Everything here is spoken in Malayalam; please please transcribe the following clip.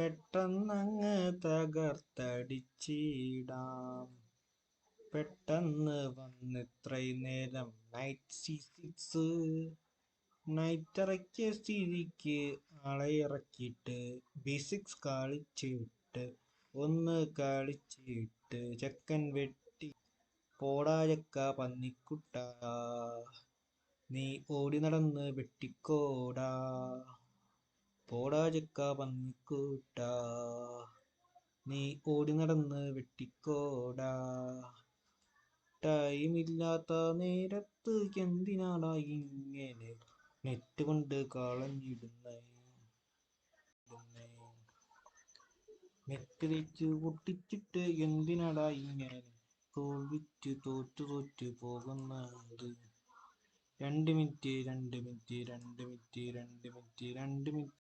പെട്ടെന്നങ്ങ് തകർത്തടിച്ചിടാം. പെട്ടെന്ന് വന്നിത്രയും നേരം നൈറ്റ് സി സിക്സ് നൈറ്റ് ഇറക്കിയ സ്ഥിതിക്ക് ആളെ ഇറക്കിയിട്ട് ബി സിക്സ് കളിച്ചിട്ട് ഒന്ന് കളിച്ചിട്ട് ചെക്കൻ വെട്ടി പോടാ ചക്ക പന്നിക്കുട്ട. നീ ഓടി നടന്ന് വെട്ടിക്കോടാ. ചക്ക നീ ഓടി നടന്ന് വെട്ടിക്കോടാ. ടൈമില്ലാത്ത നേരത്ത് എന്തിനാടാ ഇങ്ങനെ നെറ്റ് കൊണ്ട് കളഞ്ഞിടുന്നേ? നെറ്റ് വെച്ച് പൊട്ടിച്ചിട്ട് എന്തിനാടാ ഇങ്ങനെ തോൽവിച്ച് തോറ്റു തോറ്റു പോകുന്നത്? രണ്ട് മിനിറ്റ് രണ്ട് മിനിറ്റ് രണ്ട് മിനിറ്റ് രണ്ട് മിനിറ്റ് രണ്ട് മിനിറ്റ്.